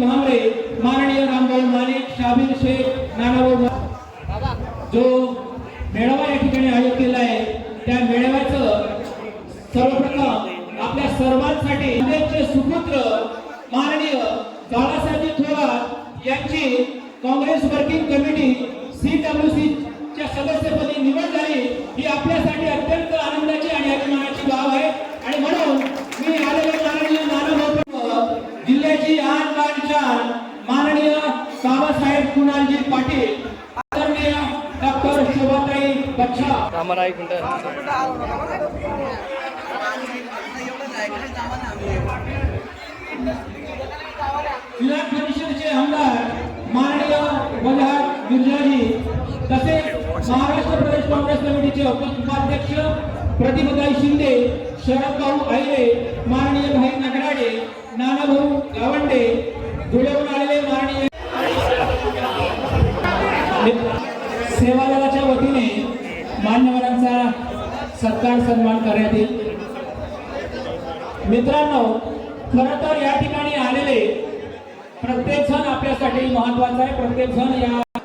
भामरे माननीय रामभाऊ मालिक शाबीर शेख नानाभाऊ जो मेळावा या ठिकाणी आयोजित केला आहे त्या मेळाव्याचं सर्वप्रथम आपल्या सर्वांसाठी सुपुत्र माननीय बाळासाहेब थोरात यांची Congress working committee C W C च्या सदस्यपदी निवड झाली. ही आपल्यासाठी अत्यंत आनंद आणि अभिमानाची बाब आहे आणि म्हणून मी आलेले माननीय नानाभाऊ जिल्ह्याची आन बान शान माननीय बाबासाहेब कुणालजी पाटील आदरणीय डॉक्टर शोभाताई बच्छा. आम्हाला एक मिनिट. विधान परिषदेचे आमदार माननीय वजाहत मिर्झाजी तसेच महाराष्ट्र प्रदेश काँग्रेस कमिटीचे उप- उपाध्यक्ष प्रतिभाताई शिंदे शरद भाऊ आयरे माननीय भाई नगराडे नानाभाऊ गावंडे धुळेहून आलेले माननीय सेवा दलाच्या वतीने मान्यवरांचा सत्कार सन्मान करण्यात येईल. मित्रांनो खर तर या ठिकाणी आलेले प्रत्येक जण आपल्यासाठी महत्त्वाचा आहे. प्रत्येक जण या